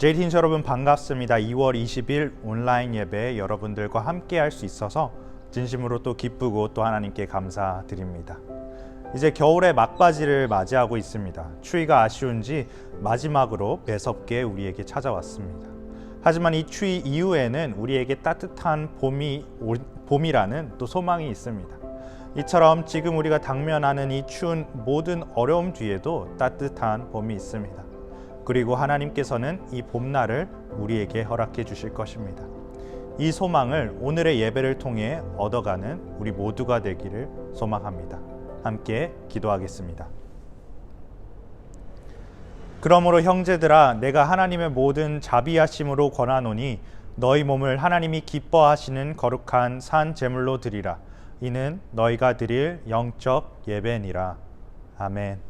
제이틴 여러분 반갑습니다. 2월 20일 온라인 예배 여러분들과 함께 할 수 있어서 진심으로 또 기쁘고 또 하나님께 감사드립니다. 이제 겨울의 막바지를 맞이하고 있습니다. 추위가 아쉬운지 마지막으로 매섭게 우리에게 찾아왔습니다. 하지만 이 추위 이후에는 우리에게 따뜻한 봄이 올- 봄이라는 또 소망이 있습니다. 이처럼 지금 우리가 당면하는 이 추운 모든 어려움 뒤에도 따뜻한 봄이 있습니다. 그리고 하나님께서는 이 봄날을 우리에게 허락해 주실 것입니다. 이 소망을 오늘의 예배를 통해 얻어가는 우리 모두가 되기를 소망합니다. 함께 기도하겠습니다. 그러므로 형제들아 내가 하나님의 모든 자비하심으로 권하노니 너희 몸을 하나님이 기뻐하시는 거룩한 산 제물로 드리라 이는 너희가 드릴 영적 예배니라 아멘.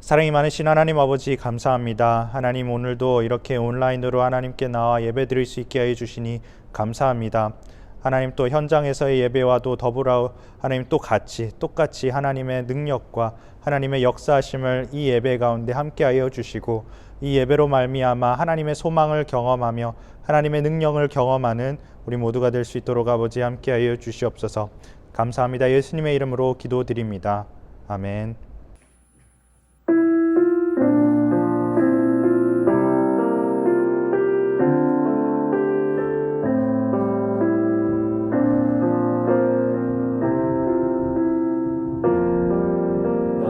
사랑이 많으신 하나님 아버지 감사합니다. 하나님 오늘도 이렇게 온라인으로 하나님께 나와 예배 드릴 수 있게 해 주시니 감사합니다. 하나님 또 현장에서의 예배와도 더불어 하나님 또 같이 똑같이 하나님의 능력과 하나님의 역사하심을 이 예배 가운데 함께하여 주시고 이 예배로 말미암아 하나님의 소망을 경험하며 하나님의 능력을 경험하는 우리 모두가 될 수 있도록 아버지 함께하여 주시옵소서. 감사합니다. 예수님의 이름으로 기도드립니다. 아멘.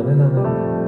나는 하나님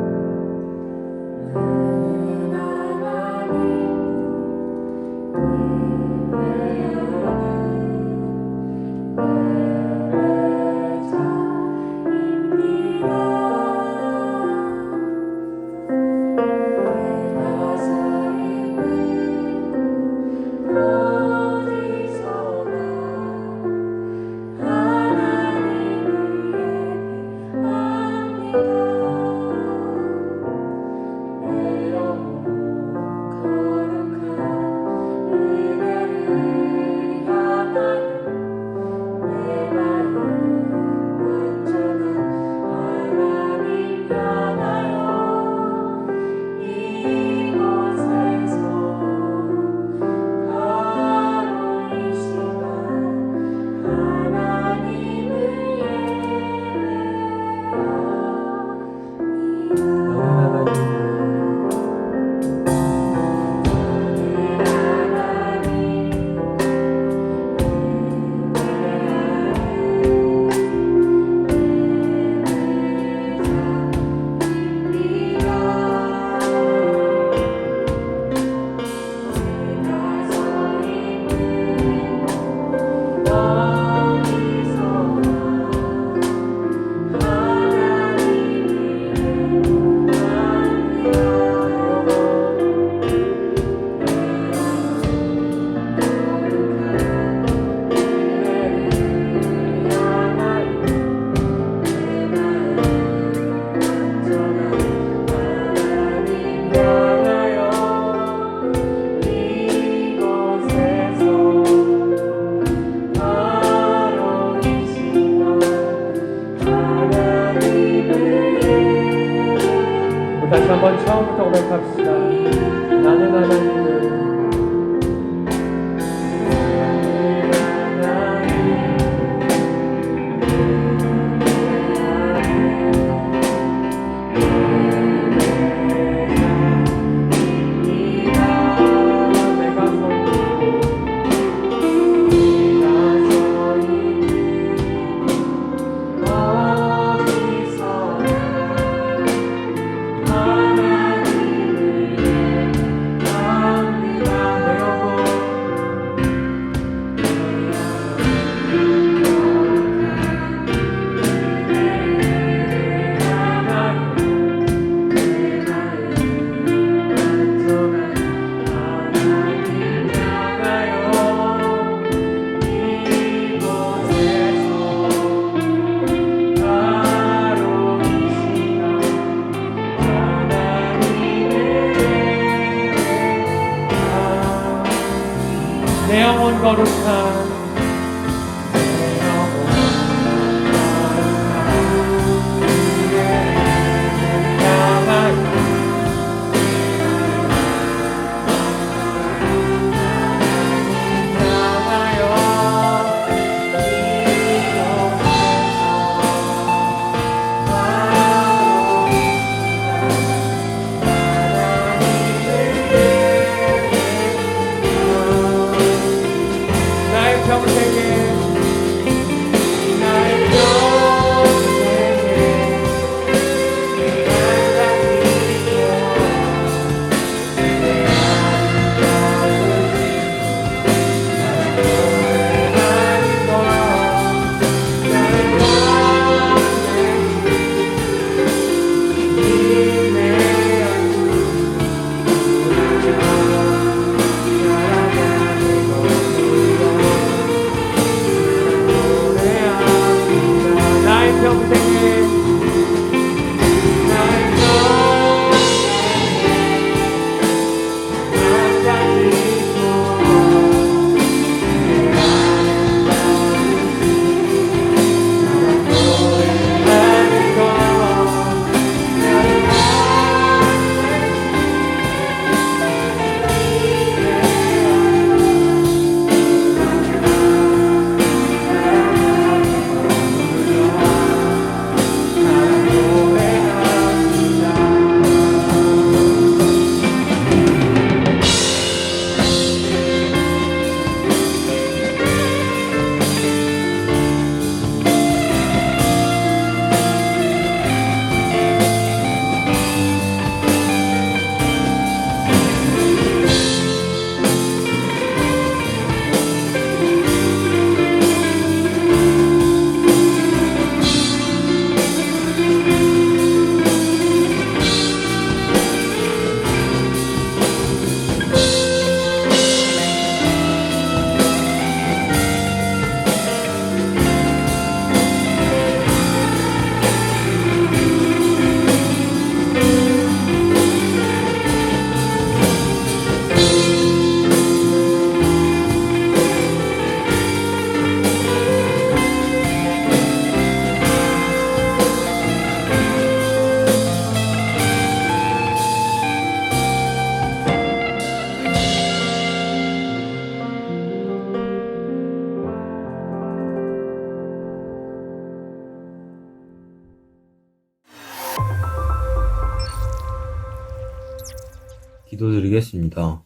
기도드리겠습니다.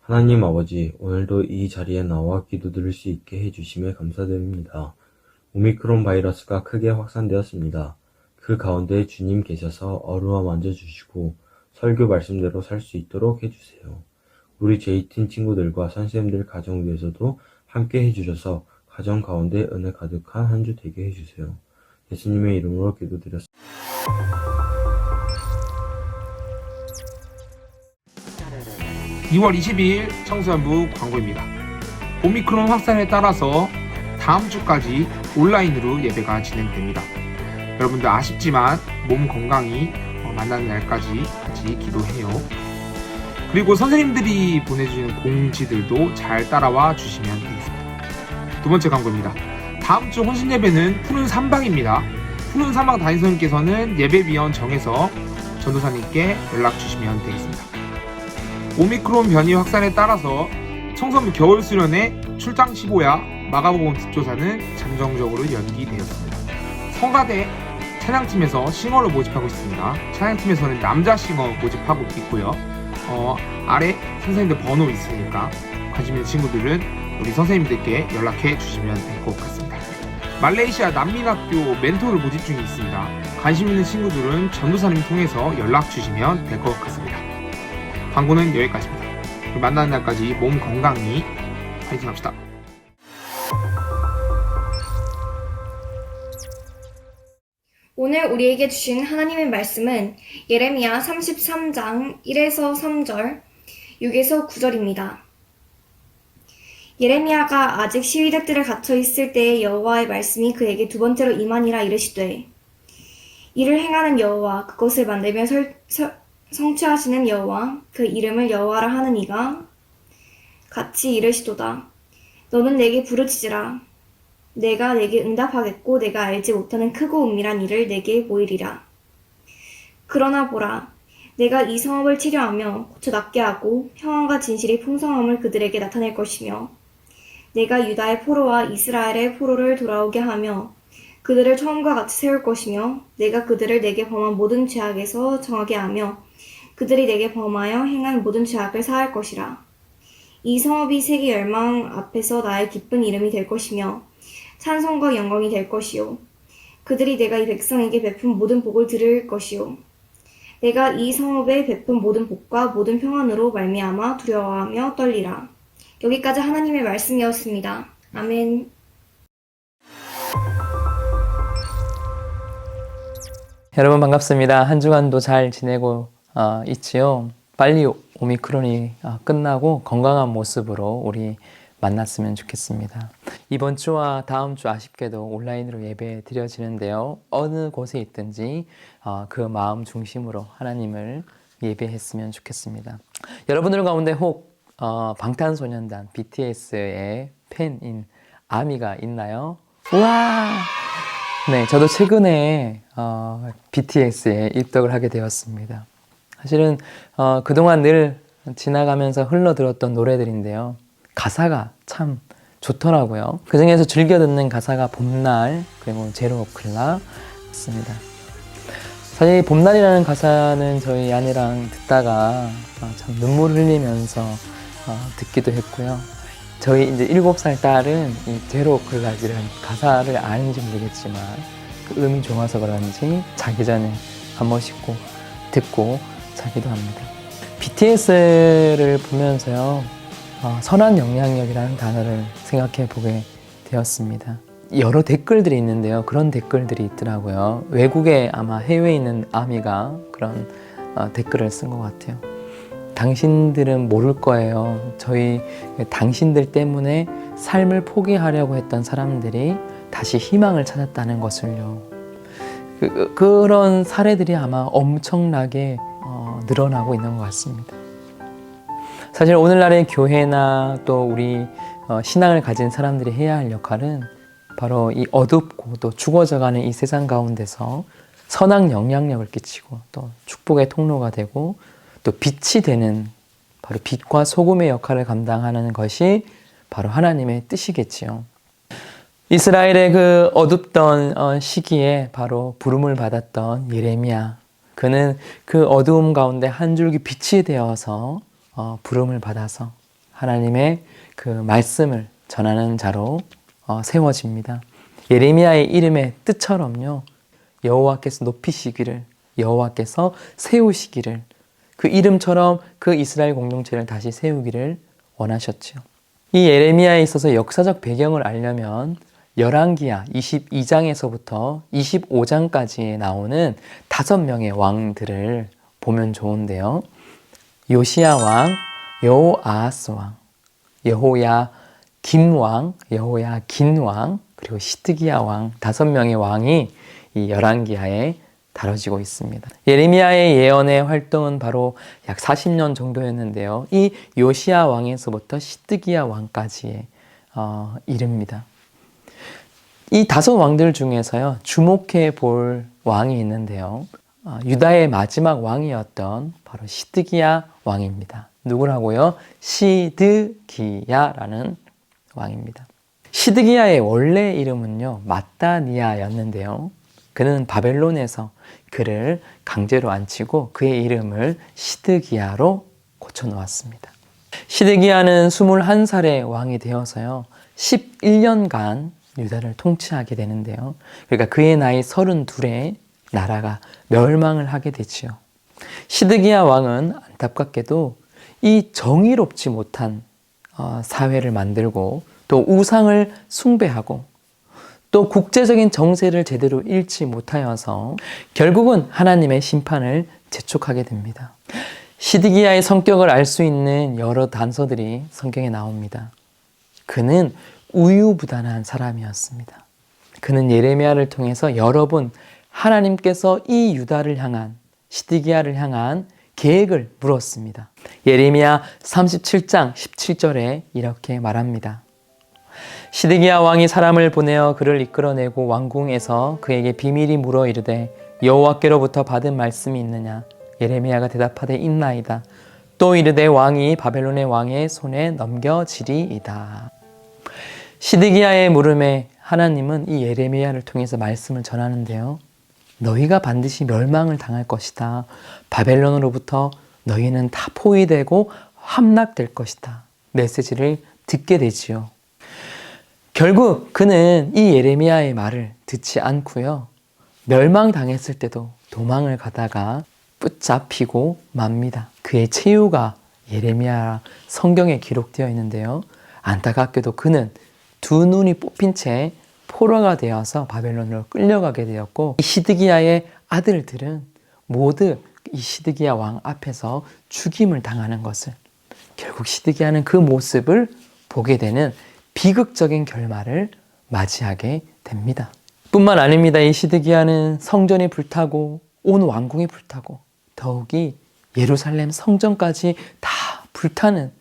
하나님 아버지, 오늘도 이 자리에 나와 기도드릴 수 있게 해주심에 감사드립니다. 오미크론 바이러스가 크게 확산되었습니다. 그 가운데 주님 계셔서 어루와 만져주시고 설교 말씀대로 살 수 있도록 해주세요. 우리 제이틴 친구들과 선생님들 가정 위에서도 함께 해주셔서 가정 가운데 은혜 가득한 한 주 되게 해주세요. 예수님의 이름으로 기도드렸습니다. 2월 22일 청소년부 광고입니다. 오미크론 확산에 따라서 다음 주까지 온라인으로 예배가 진행됩니다. 여러분들 아쉽지만 몸 건강히 어, 만나는 날까지 같이 기도해요. 그리고 선생님들이 보내주는 공지들도 잘 따라와 주시면 되겠습니다. 두 번째 광고입니다. 다음 주 혼신 예배는 푸른 삼방입니다. 푸른 삼방 담임선생님께서는 예배위원 정해서 전도사님께 연락 주시면 되겠습니다. 오미크론 변이 확산에 따라서 청소년 겨울 수련회 출장 15야 마가복음 뒷조사는 잠정적으로 연기되었습니다. 성가대 찬양팀에서 싱어를 모집하고 있습니다. 찬양팀에서는 남자 싱어 모집하고 있고요. 어, 아래 선생님들 번호 있으니까 관심 있는 친구들은 우리 선생님들께 연락해 주시면 될 것 같습니다. 말레이시아 난민학교 멘토를 모집 중에 있습니다. 관심 있는 친구들은 전도사님 통해서 연락 주시면 될 것 같습니다. 광고는 여기까지입니다. 만나는 날까지 몸 건강히 파이팅 합시다. 오늘 우리에게 주신 하나님의 말씀은 예레미야 33장 1에서 3절, 6에서 9절입니다. 예레미야가 아직 시위대들에 갇혀 있을 때에 여호와의 말씀이 그에게 두 번째로 임하니라 이르시되 이를 행하는 여호와 그것을 만들며 설- 설- 성취하시는 여호와 그 이름을 여호와라 하는 이가 같이 이르시도다 너는 내게 부르짖으라 내가 내게 응답하겠고 내가 알지 못하는 크고 은밀한 일을 내게 보이리라. 그러나 보라, 내가 이 성읍을 치료하며 고쳐 낫게 하고 평안과 진실이 풍성함을 그들에게 나타낼 것이며 내가 유다의 포로와 이스라엘의 포로를 돌아오게 하며 그들을 처음과 같이 세울 것이며 내가 그들을 내게 범한 모든 죄악에서 정하게 하며 그들이 내게 범하여 행한 모든 죄악을 사할 것이라. 이 성읍이 세계 열망 앞에서 나의 기쁜 이름이 될 것이며 찬송과 영광이 될 것이요. 그들이 내가 이 백성에게 베푼 모든 복을 들을 것이요. 내가 이 성읍에 베푼 모든 복과 모든 평안으로 말미암아 두려워하며 떨리라. 여기까지 하나님의 말씀이었습니다. 아멘. 여러분 반갑습니다. 한 주간도 잘 지내고 어, 있지요. 빨리 오미크론이 어, 끝나고 건강한 모습으로 우리 만났으면 좋겠습니다. 이번 주와 다음 주 아쉽게도 온라인으로 예배 드려지는데요. 어느 곳에 있든지 어, 그 마음 중심으로 하나님을 예배했으면 좋겠습니다. 여러분들 가운데 혹 어, 방탄소년단 BTS의 팬인 아미가 있나요? 와! 네, 저도 최근에 어, BTS에 입덕을 하게 되었습니다. 사실은 어, 그동안 늘 지나가면서 흘러들었던 노래들인데요. 가사가 참 좋더라고요. 그 중에서 즐겨 듣는 가사가 봄날 그리고 제로 오클라였습니다. 사실 봄날이라는 가사는 저희 아내랑 듣다가 어, 참 눈물 흘리면서 어, 듣기도 했고요. 저희 이제 일곱 살 딸은 이 제로 오클라지라는 가사를 아는지 모르겠지만 그 음이 좋아서 그런지 자기 전에 한 번씩 꼭 듣고 자기도 합니다. BTS를 보면서요, 어, 선한 영향력이라는 단어를 생각해 보게 되었습니다. 여러 댓글들이 있는데요. 그런 댓글들이 있더라고요. 외국에 아마 해외에 있는 아미가 그런 어, 댓글을 쓴 것 같아요. 당신들은 모를 거예요. 저희 당신들 때문에 삶을 포기하려고 했던 사람들이 다시 희망을 찾았다는 것을요. 그, 그런 사례들이 아마 엄청나게 어, 늘어나고 있는 것 같습니다. 사실 오늘날의 교회나 또 우리 어, 신앙을 가진 사람들이 해야 할 역할은 바로 이 어둡고 또 죽어져가는 이 세상 가운데서 선한 영향력을 끼치고 또 축복의 통로가 되고 또 빛이 되는 바로 빛과 소금의 역할을 감당하는 것이 바로 하나님의 뜻이겠지요. 이스라엘의 그 어둡던 어, 시기에 바로 부름을 받았던 예레미야 그는 그 어두움 가운데 한 줄기 빛이 되어서 어, 부름을 받아서 하나님의 그 말씀을 전하는 자로 어, 세워집니다. 예레미야의 이름의 뜻처럼요. 여호와께서 높이시기를 여호와께서 세우시기를 그 이름처럼 그 이스라엘 공동체를 다시 세우기를 원하셨지요. 이 예레미야에 있어서 역사적 배경을 알려면 열왕기야 22장에서부터 25장까지 나오는 다섯 명의 왕들을 보면 좋은데요. 요시야 왕, 여호아하스 왕, 여호야 김왕, 여호야 긴 왕, 그리고 시드기야 왕 다섯 명의 왕이 이 열왕기하에 다뤄지고 있습니다. 예레미야의 예언의 활동은 바로 약 40년 정도였는데요. 이 요시야 왕에서부터 시드기야 왕까지의 어, 이릅니다. 이 다섯 왕들 중에서요 주목해 볼 왕이 있는데요. 어, 유다의 마지막 왕이었던 바로 시드기야 왕입니다. 누구라고요? 시드기야라는 왕입니다. 시드기야의 원래 이름은요 마따니아였는데요. 그는 바벨론에서 그를 강제로 앉히고 그의 이름을 시드기야로 고쳐 놓았습니다. 시드기야는 21살의 왕이 되어서요. 11년간 유다를 통치하게 되는데요. 그러니까 그의 나이 32에 나라가 멸망을 하게 되지요. 시드기야 왕은 안타깝게도 이 정의롭지 못한 어, 사회를 만들고 또 우상을 숭배하고 또 국제적인 정세를 제대로 잃지 못하여서 결국은 하나님의 심판을 재촉하게 됩니다. 시드기야의 성격을 알 수 있는 여러 단서들이 성경에 나옵니다. 그는 우유부단한 사람이었습니다. 그는 예레미야를 통해서 여러 번 하나님께서 이 유다를 향한 시드기야를 향한 계획을 물었습니다. 예레미야 37장 17절에 이렇게 말합니다. 시드기야 왕이 사람을 보내어 그를 이끌어내고 왕궁에서 그에게 비밀이 물어 이르되 여호와께로부터 받은 말씀이 있느냐 예레미야가 대답하되 있나이다 또 이르되 왕이 바벨론의 왕의 손에 넘겨지리이다 시드기야의 물음에 하나님은 이 예레미야를 통해서 말씀을 전하는데요 너희가 반드시 멸망을 당할 것이다 바벨론으로부터 너희는 다 포위되고 함락될 것이다 메시지를 듣게 되지요 결국 그는 이 예레미야의 말을 듣지 않고요. 멸망당했을 때도 도망을 가다가 붙잡히고 맙니다. 그의 최후가 예레미야 성경에 기록되어 있는데요. 안타깝게도 그는 두 눈이 뽑힌 채 포로가 되어서 바벨론으로 끌려가게 되었고 이 시드기야의 아들들은 모두 이 시드기야 왕 앞에서 죽임을 당하는 것을 결국 시드기야는 그 모습을 보게 되는 비극적인 결말을 맞이하게 됩니다. 뿐만 아닙니다. 이 시드기야는 성전이 불타고 온 왕궁이 불타고 더욱이 예루살렘 성전까지 다 불타는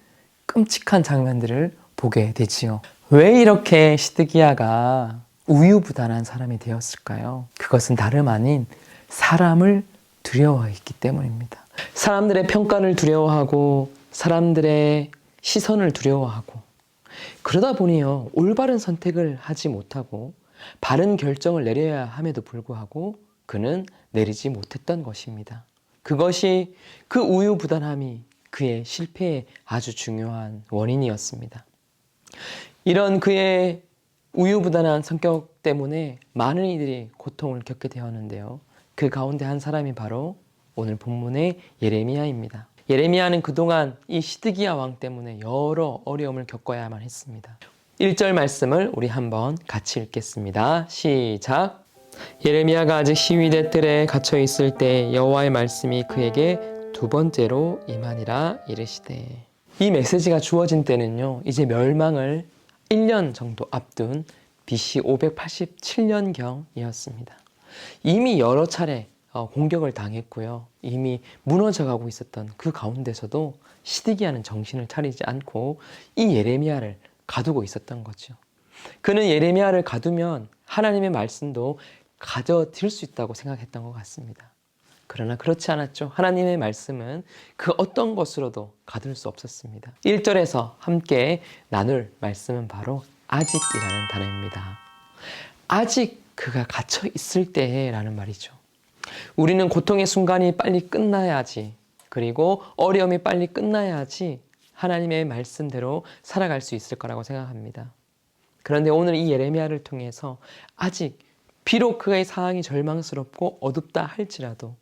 끔찍한 장면들을 보게 되지요. 왜 이렇게 시드기야가 우유부단한 사람이 되었을까요? 그것은 다름 아닌 사람을 두려워했기 때문입니다. 사람들의 평가를 두려워하고 사람들의 시선을 두려워하고 그러다 보니요, 올바른 선택을 하지 못하고 바른 결정을 내려야 함에도 불구하고 그는 내리지 못했던 것입니다. 그것이 그 우유부단함이 그의 실패의 아주 중요한 원인이었습니다. 이런 그의 우유부단한 성격 때문에 많은 이들이 고통을 겪게 되었는데요. 그 가운데 한 사람이 바로 오늘 본문의 예레미야입니다. 예레미야는 그동안 이 시드기야 왕 때문에 여러 어려움을 겪어야만 했습니다. 1절 말씀을 우리 한번 같이 읽겠습니다. 시작. 예레미야가 아직 시위대 뜰에 갇혀 있을 때 여호와의 말씀이 그에게 두 번째로 임하니라 이르시되 이 메시지가 주어진 때는요. 이제 멸망을 1년 정도 앞둔 BC 587년경이었습니다. 이미 여러 차례 어, 공격을 당했고요. 이미 무너져 가고 있었던 그 가운데서도 시드기야는 정신을 차리지 않고 이 예레미야를 가두고 있었던 거죠. 그는 예레미야를 가두면 하나님의 말씀도 가져들 수 있다고 생각했던 것 같습니다. 그러나 그렇지 않았죠. 하나님의 말씀은 그 어떤 것으로도 가둘 수 없었습니다. 1절에서 함께 나눌 말씀은 바로 아직이라는 단어입니다. 아직 그가 갇혀 있을 때라는 말이죠. 우리는 고통의 순간이 빨리 끝나야지. 그리고 어려움이 빨리 끝나야지 하나님의 말씀대로 살아갈 수 있을 거라고 생각합니다. 그런데 오늘 이 예레미야를 통해서 아직 비록 그의 상황이 절망스럽고 어둡다 할지라도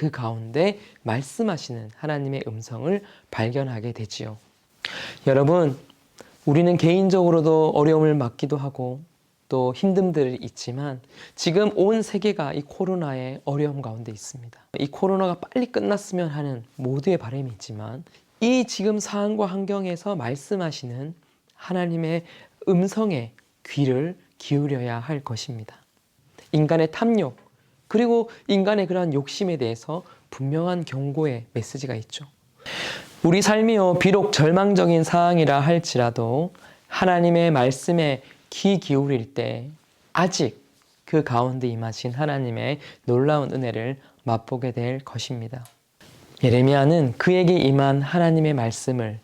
그 가운데 말씀하시는 하나님의 음성을 발견하게 되지요. 여러분, 우리는 개인적으로도 어려움을 맞기도 하고 또 힘듦들이 있지만 지금 온 세계가 이 코로나의 어려움 가운데 있습니다. 이 코로나가 빨리 끝났으면 하는 모두의 바람이 있지만 이 지금 상황과 환경에서 말씀하시는 하나님의 음성에 귀를 기울여야 할 것입니다. 인간의 탐욕, 그리고 인간의 그러한 욕심에 대해서 분명한 경고의 메시지가 있죠. 우리 삶이요, 비록 절망적인 상황이라 할지라도 하나님의 말씀에 귀 기울일 때 아직 그 가운데 임하신 하나님의 놀라운 은혜를 맛보게 될 것입니다. 예레미야는 그에게 임한 하나님의 말씀을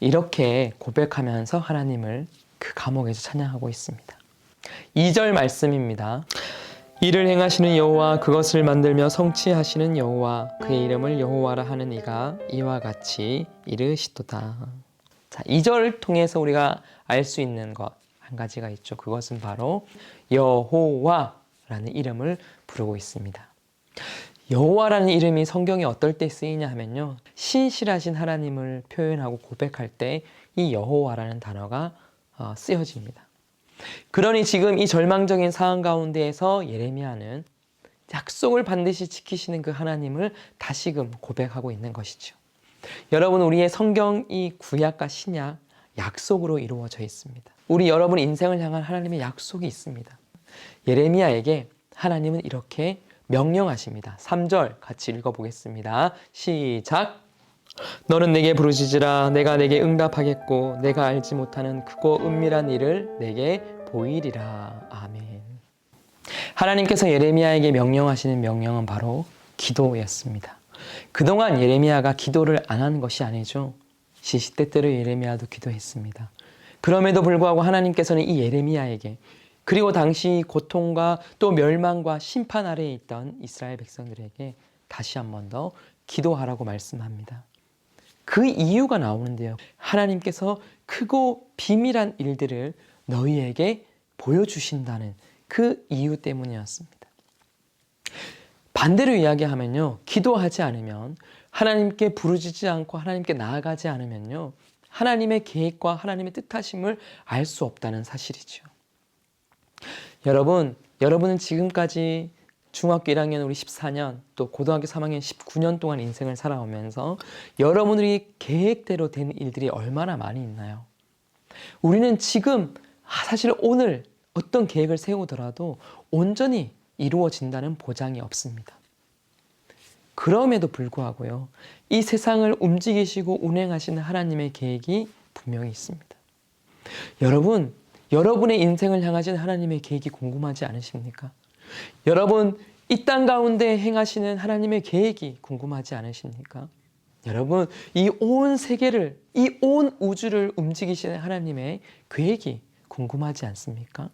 이렇게 고백하면서 하나님을 그 감옥에서 찬양하고 있습니다. 2절 말씀입니다. 이를 행하시는 여호와 그것을 만들며 성취하시는 여호와 그의 이름을 여호와라 하는 이가 이와 같이 이르시도다. 자, 2절을 통해서 우리가 알 수 있는 것 한 가지가 있죠. 그것은 바로 여호와라는 이름을 부르고 있습니다. 여호와라는 이름이 성경에 어떨 때 쓰이냐 하면요. 신실하신 하나님을 표현하고 고백할 때 이 여호와라는 단어가 어, 쓰여집니다. 그러니 지금 이 절망적인 상황 가운데에서 예레미야는 약속을 반드시 지키시는 그 하나님을 다시금 고백하고 있는 것이죠. 여러분 우리의 성경 이 구약과 신약 약속으로 이루어져 있습니다. 우리 여러분 인생을 향한 하나님의 약속이 있습니다. 예레미야에게 하나님은 이렇게 명령하십니다. 3절 같이 읽어보겠습니다. 시작. 너는 내게 부르짖으라 내가 내게 응답하겠고 내가 알지 못하는 크고 은밀한 일을 내게 보이리라. 아멘. 하나님께서 예레미야에게 명령하시는 명령은 바로 기도였습니다. 그동안 예레미야가 기도를 안 한 것이 아니죠. 시시때때로 예레미야도 기도했습니다. 그럼에도 불구하고 하나님께서는 이 예레미야에게 그리고 당시 고통과 또 멸망과 심판 아래에 있던 이스라엘 백성들에게 다시 한 번 더 기도하라고 말씀합니다. 그 이유가 나오는데요. 하나님께서 크고 비밀한 일들을 너희에게 보여주신다는 그 이유 때문이었습니다. 반대로 이야기하면요. 기도하지 않으면 하나님께 부르짖지 않고 하나님께 나아가지 않으면요. 하나님의 계획과 하나님의 뜻하심을 알 수 없다는 사실이죠. 여러분, 여러분은 지금까지 중학교 1학년 우리 14년 또 고등학교 3학년 19년 동안 인생을 살아오면서 여러분들이 계획대로 된 일들이 얼마나 많이 있나요? 우리는 지금 아, 사실 오늘 어떤 계획을 세우더라도 온전히 이루어진다는 보장이 없습니다. 그럼에도 불구하고요, 이 세상을 움직이시고 운행하시는 하나님의 계획이 분명히 있습니다. 여러분, 여러분의 인생을 향하신 하나님의 계획이 궁금하지 않으십니까? 여러분, 이 땅 가운데 행하시는 하나님의 계획이 궁금하지 않으십니까? 여러분, 이 온 세계를, 이 온 우주를 움직이시는 하나님의 계획이 궁금하지 않습니까?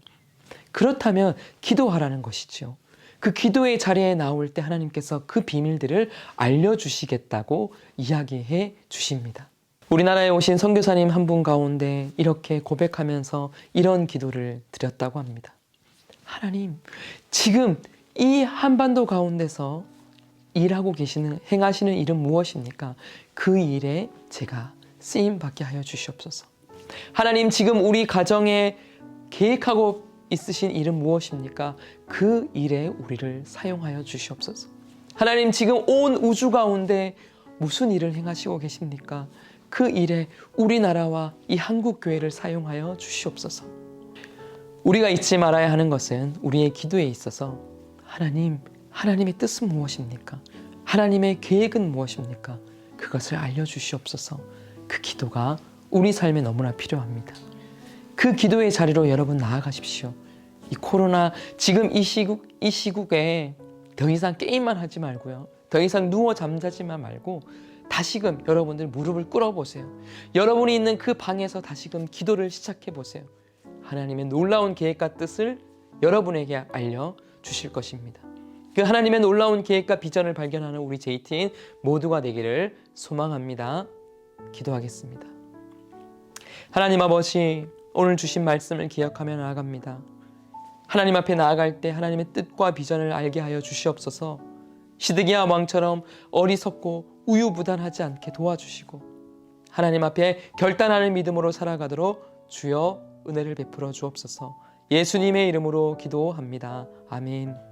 그렇다면 기도하라는 것이죠. 그 기도의 자리에 나올 때 하나님께서 그 비밀들을 알려주시겠다고 이야기해 주십니다. 우리나라에 오신 선교사님 한 분 가운데 이렇게 고백하면서 이런 기도를 드렸다고 합니다. 하나님, 지금 이 한반도 가운데서 일하고 계시는, 행하시는 일은 무엇입니까? 그 일에 제가 쓰임 받게 하여 주시옵소서. 하나님, 지금 우리 가정에 계획하고 있으신 일은 무엇입니까? 그 일에 우리를 사용하여 주시옵소서. 하나님, 지금 온 우주 가운데 무슨 일을 행하시고 계십니까? 그 일에 우리나라와 이 한국 교회를 사용하여 주시옵소서. 우리가 잊지 말아야 하는 것은 우리의 기도에 있어서 하나님, 하나님의 뜻은 무엇입니까? 하나님의 계획은 무엇입니까? 그것을 알려주시옵소서. 그 기도가 우리 삶에 너무나 필요합니다. 그 기도의 자리로 여러분 나아가십시오. 이 코로나 지금 이 시국 이 시국에 더 이상 게임만 하지 말고요. 더 이상 누워 잠자지만 말고 다시금 여러분들 무릎을 꿇어 보세요. 여러분이 있는 그 방에서 다시금 기도를 시작해 보세요. 하나님의 놀라운 계획과 뜻을 여러분에게 알려 주실 것입니다. 그 하나님의 놀라운 계획과 비전을 발견하는 우리 JT인 모두가 되기를 소망합니다. 기도하겠습니다. 하나님 아버지, 오늘 주신 말씀을 기억하며 나아갑니다. 하나님 앞에 나아갈 때 하나님의 뜻과 비전을 알게 하여 주시옵소서. 시드기야 왕처럼 어리석고 우유부단하지 않게 도와주시고 하나님 앞에 결단하는 믿음으로 살아가도록 주여 은혜를 베풀어 주옵소서. 예수님의 이름으로 기도합니다. 아멘.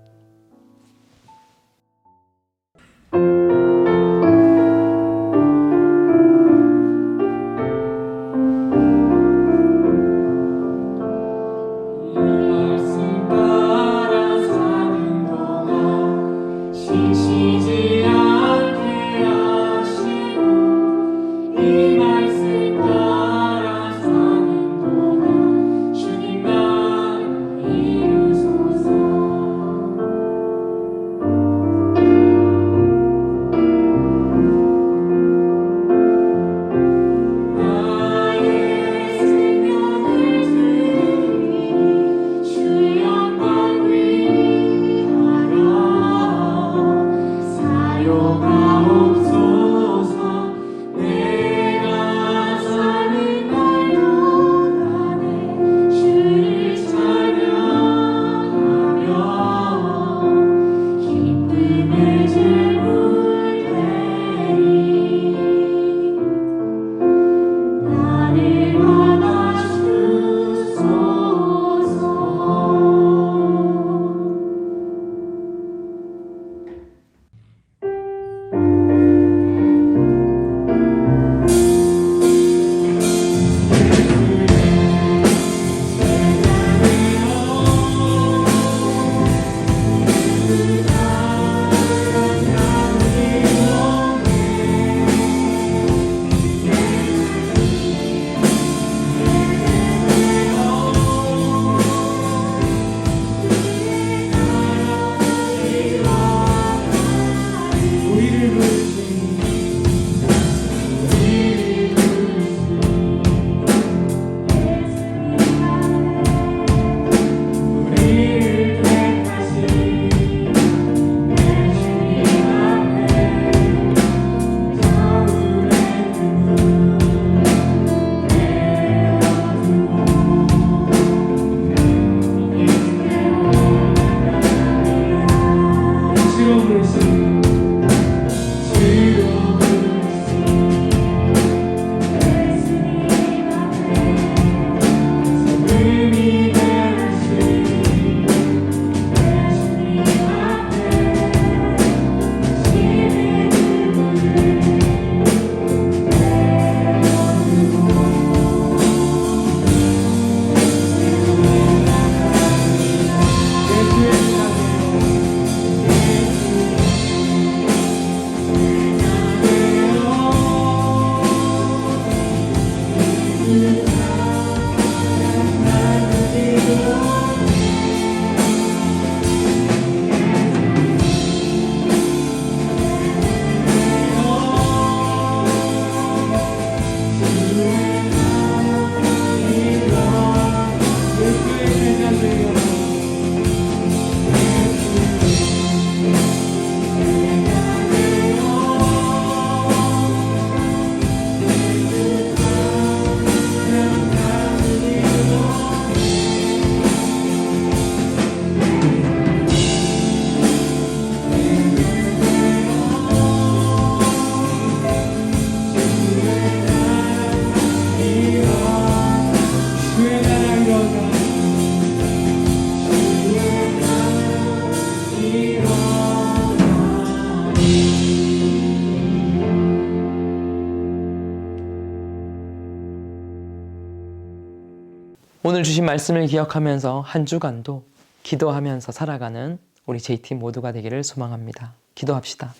오늘 주신 말씀을 기억하면서 한 주간도 기도하면서 살아가는 우리 JT 모두가 되기를 소망합니다. 기도합시다.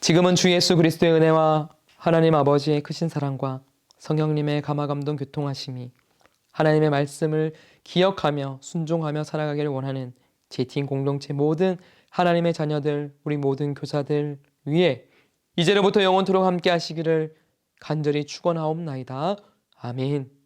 지금은 주 예수 그리스도의 은혜와 하나님 아버지의 크신 사랑과 성령님의 감화감동 교통하심이 하나님의 말씀을 기억하며 순종하며 살아가기를 원하는 JT인 공동체 모든 하나님의 자녀들, 우리 모든 교사들 위에 이제로부터 영원토록 함께 하시기를 간절히 축원하옵나이다. 아멘.